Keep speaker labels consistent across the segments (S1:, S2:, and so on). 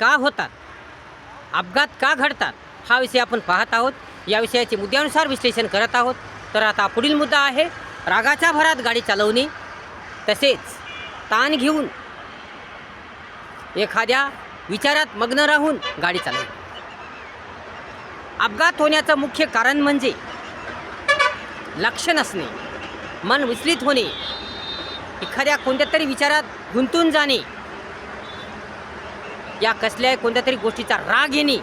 S1: का होतात? अपघात का घडतात? हा विषय आपण पाहत आहोत. या विषयाचे मुद्द्यानुसार विश्लेषण करत आहोत. तर आता पुढील मुद्दा आहे रागाच्या भरात गाडी चालवणे. तसेच ताण घेऊन एखाद्या विचारात मग्न राहून गाडी चालवणे. अपघात होण्याचं मुख्य कारण म्हणजे लक्ष नसणे मन विचलित होणे एखाद्या कोणत्या तरी विचारात गुंतून जाणे या कसल्याही कोणत्या तरी गोष्टीचा राग घेणे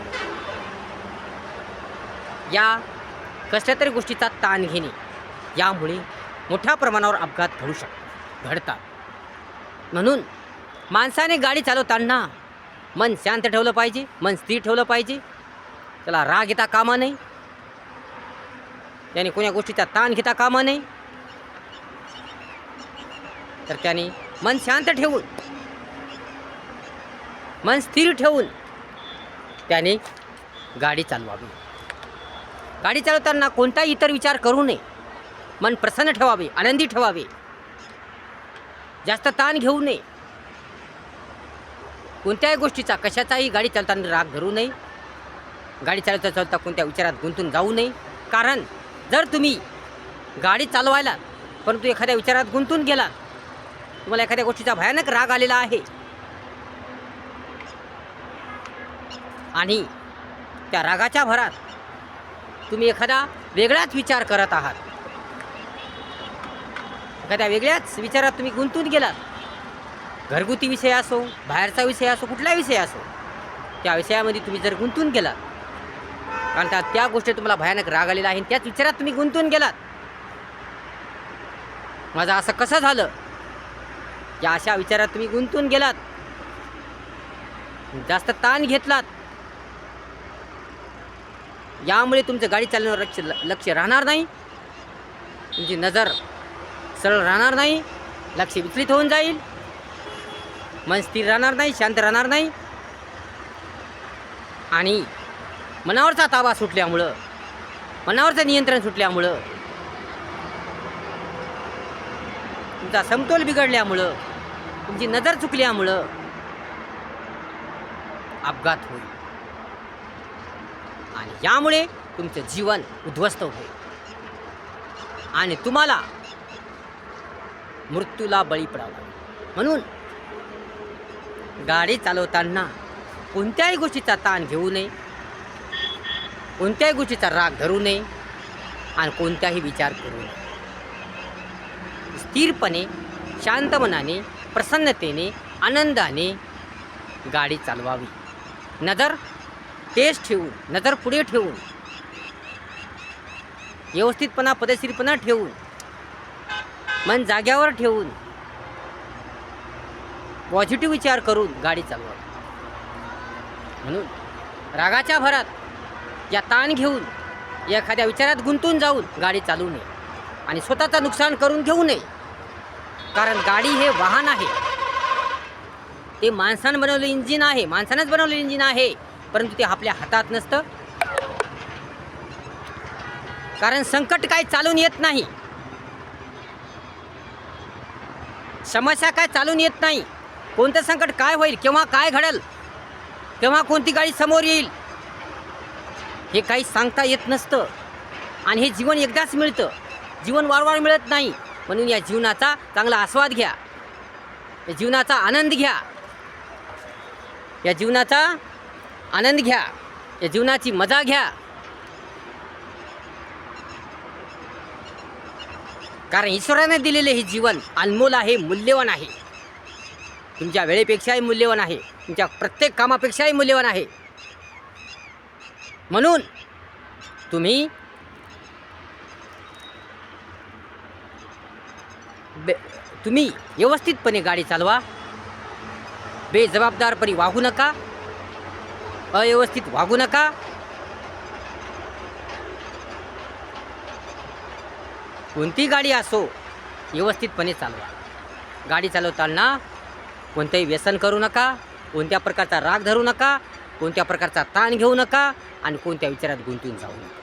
S1: या कसल्या तरी गोष्टीचा ताण घेणे. यामुळे मोठ्या प्रमाणावर अपघात घडू शक घडतात. म्हणून माणसाने गाडी चालवताना मन शांत ठेवलं पाहिजे मन स्थिर ठेवलं पाहिजे. त्याला राग येता कामा नाही त्याने कोण्या गोष्टीचा ताण घेता कामा नाही तर त्याने मन शांत ठेवून मन स्थिर ठेवून त्याने गाडी चालवावी. गाडी चालवताना कोणताही इतर विचार करू नये. मन प्रसन्न ठेवावे आनंदी ठेवावे. जास्त ताण घेऊ नये. कोणत्याही गोष्टीचा कशाचाही गाडी चालताना राग धरू नये. गाडी चालवता चालवता कोणत्या विचारात गुंतून जाऊ नये. कारण जर तुम्ही गाडी चालवायला परंतु एखाद्या विचारात गुंतून गेला तुम्हाला एखाद्या गोष्टीचा भयानक राग आलेला आहे आणि त्या रागाच्या भरात तुम्ही एखादा वेगळाच विचार करत आहात. एखाद्या वेगळ्याच विचारात तुम्ही गुंतून गेलात. घरगुती विषय असो बाहेरचा विषय असो कुठला विषय असो त्या विषयामध्ये तुम्ही जर गुंतून गेलात कारण त्या त्या गोष्टी तुम्हाला भयानक राग आलेला आहे त्याच विचारात तुम्ही गुंतून गेलात. माझं असं कसं झालं? या अशा विचारात तुम्ही गुंतून गेलात. जास्त ताण घेतलात. यामुळे तुमचं गाडी चालण्यावर लक्ष लक्ष राहणार नाही. तुमची नजर सरळ राहणार नाही. लक्ष विचलित होऊन जाईल. मन स्थिर राहणार नाही शांत राहणार नाही. आणि मनावरचा ताबा सुटल्यामुळं मनावरचं नियंत्रण सुटल्यामुळं तुमचा समतोल बिघडल्यामुळं तुमची नजर चुकल्यामुळं अपघात होईल. आणि यामुळे तुमचं जीवन उद्ध्वस्त होईल. आणि तुम्हाला मृत्यूला बळी पडावा म्हणून गाडी चालवताना कोणत्याही गोष्टीचा ताण घेऊ नये कोणत्याही गोष्टीचा राग धरू नये आणि कोणताही विचार करू नये. स्थिरपणे शांत मनाने प्रसन्नतेने आनंदाने गाडी चालवावी. नजर तेज ठेवून नजर पुढे ठेवून व्यवस्थितपणा पदशीरपणा ठेवून मन जाग्यावर ठेवून पॉझिटिव्ह विचार करून गाडी चालवा म्हणून रागाच्या भरात या ताण घेऊन एखाद्या विचारात गुंतून जाऊन गाडी चालवू नये आणि स्वतःचं नुकसान करून घेऊ नये. कारण गाडी हे वाहन आहे. ते माणसानं बनवलेलं इंजिन आहे माणसानंच बनवलेलं इंजिन आहे. परंतु ते आपल्या हातात नसतं. कारण संकट काय चालून येत नाही. समस्या काय चालून येत नाही. कोणतं संकट काय होईल केव्हा काय घडेल केव्हा कोणती गाडी समोर येईल हे काही सांगता येत नसतं. आणि हे जीवन एकदाच मिळतं. जीवन वारंवार मिळत नाही. म्हणून या जीवनाचा चांगला आस्वाद घ्या. या जीवनाचा आनंद घ्या. या जीवनाचा आनंद घ्या. या जीवनाची मजा घ्या. कारण ईश्वराने दिलेले हे जीवन अनमोल आहे मूल्यवान आहे. तुमच्या वेळेपेक्षाही मूल्यवान आहे. तुमच्या प्रत्येक कामापेक्षाही मूल्यवान आहे. म्हणून तुम्ही बे तुम्ही व्यवस्थितपणे गाडी चालवा. बेजबाबदारपणे वागू नका. अव्यवस्थित वागू नका. कोणती गाडी असो व्यवस्थितपणे चालवा. गाडी चालवताना कोणतंही व्यसन करू नका कोणत्या प्रकारचा राग धरू नका कोणत्या प्रकारचा ताण घेऊ नका आणि कोणत्या विचारात गुंतून जाऊ नका.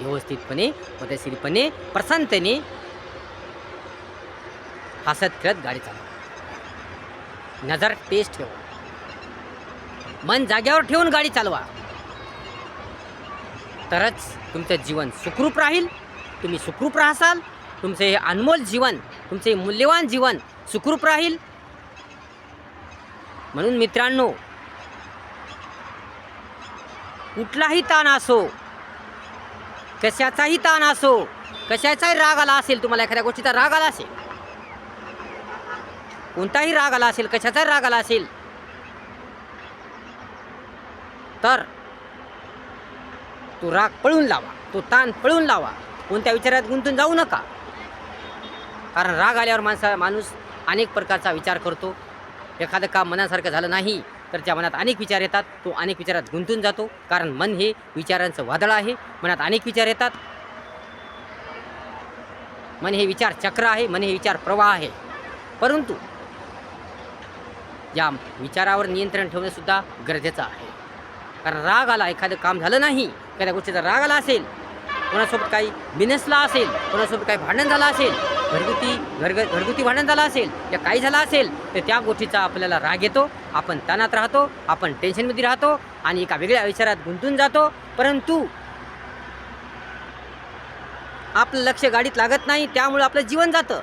S1: व्यवस्थितपणे पद्धतशीरपणे प्रशांतने हसत खेळत गाडी चालवा. नजर टेस्ट ठेवा. मन जाग्यावर ठेवून गाडी चालवा. तरच तुमचं जीवन सुखरूप राहील. तुम्ही सुखरूप राहसाल. तुमचे हे अनमोल जीवन तुमचे मूल्यवान जीवन सुखरूप राहील. म्हणून मित्रांनो कुठलाही ताण असो कशाचाही ताण असो कशाचाही राग आला असेल तुम्हाला एखाद्या गोष्टीचा राग आला असेल कोणताही राग आला असेल कशाचाही राग आला असेल तर तो राग पळून लावा तो ताण पळून लावा. कोणत्या विचारात गुंतून जाऊ नका. कारण राग आल्यावर माणसा माणूस अनेक प्रकारचा विचार करतो. एखादं काम मनासारखं झालं नाही तर त्या मनात अनेक विचार येतात. तो अनेक विचारात गुंतून जातो. कारण मन हे विचारांचं वादळ आहे. मनात अनेक विचार येतात. मन हे विचार चक्र आहे. मन हे विचार प्रवाह आहे. परंतु या विचारावर नियंत्रण ठेवणंसुद्धा गरजेचं आहे. कारण राग आला एखादं काम झालं नाही एखाद्या गोष्टीचा राग आला असेल कोणासोबत काही बिनसला असेल कोणासोबत काही भांडण झालं असेल घरगुती घरग घरगुती भांडण झालं असेल या काही झालं असेल तर त्या गोष्टीचा आपल्याला राग येतो आपण तणात राहतो आपण टेन्शनमध्ये राहतो आणि एका वेगळ्या विचारात गुंतून जातो. परंतु आपलं लक्ष गाडीत लागत नाही त्यामुळे आपलं जीवन जातं.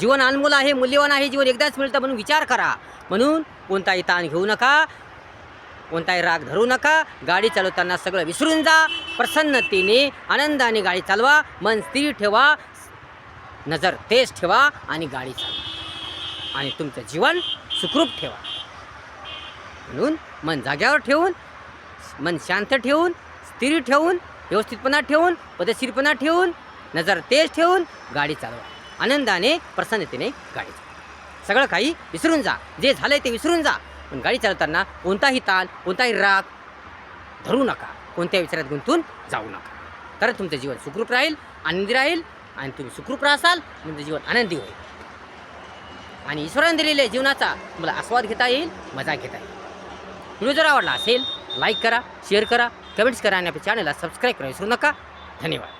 S1: जीवन अनमोल आहे मूल्यवान आहे जीवन एकदाच मिळतं म्हणून विचार करा. म्हणून कोणताही ताण घेऊ नका. कोणताही राग धरू नका. गाडी चालवताना सगळं विसरून जा. प्रसन्नतेने आनंदाने गाडी चालवा. मन स्थिर ठेवा. नजर तेज ठेवा आणि गाडी चालवा. आणि तुमचं जीवन सुखरूप ठेवा. म्हणून मन जाग्यावर ठेवून मन शांत ठेवून स्थिर ठेवून व्यवस्थितपणा ठेवून पदशीरपणा ठेवून नजर तेज ठेवून गाडी चालवा. आनंदाने प्रसन्नतेने गाडी चालवा. सगळं काही विसरून जा. जे झालंय ते विसरून जा. पण गाडी चालवताना कोणताही ताल कोणताही राग धरू नका. कोणत्या विचारात गुंतून जाऊ नका. तर तुमचं जीवन सुखरूप राहील आनंदी राहील आणि तुम्ही सुखरूप राहसाल तुमचं जीवन आनंदी होईल. आणि ईश्वराने दिलेल्या जीवनाचा तुम्हाला आस्वाद घेता येईल मजा घेता येईल. व्हिडिओ जर आवडला असेल लाईक करा शेअर करा कमेंट्स करा आणि आपल्या चॅनलला सबस्क्राईब करा विसरू नका. धन्यवाद.